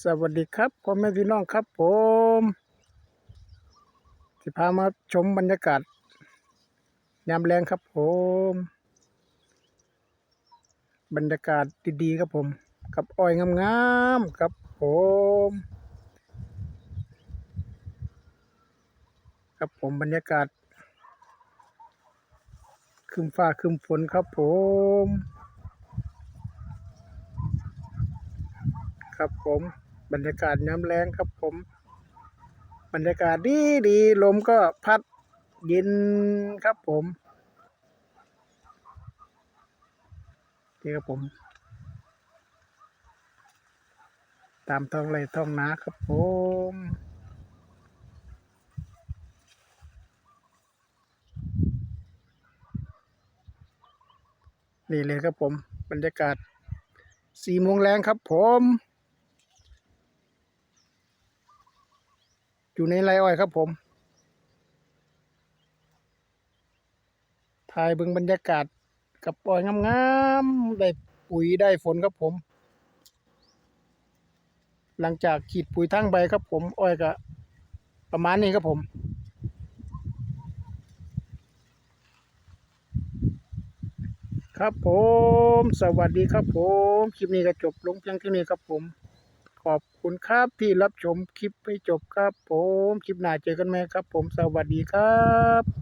สวัสดีครับพ่อแม่พี่น้องครับผมสิพามาชมบรรยากาศยามแรงครับผม บรรยากาศดีๆครับผม กับอ้อยงามๆครับผมครับผมบรรยากาศครึมฟ้าครึมฝนครับผม ครับผมบรรยากาศน้ำแรงครับผม บรรยากาศดีดีลมก็พัดเย็นครับผมนี่ครับผม ตามท้องไร่ท้องนาครับผมนี่เลยครับผม บรรยากาศสี่โมงแรงครับผม อยู่ในไรอ้อยครับผม ถ่ายเบึงบรรยากาศกับอ้อยงามๆ ได้ปุ๋ยได้ฝนครับผม หลังจากขีดปุ๋ยทั้งใบครับผม อ้อยก็ประมาณนี้ครับผมครับผม สวัสดีครับผม คลิปนี้ก็จบลงเพียงเท่านี้ครับผม ขอบคุณครับที่รับชมคลิปไปจบครับผม คลิปหน้าเจอกันไหมครับผม สวัสดีครับ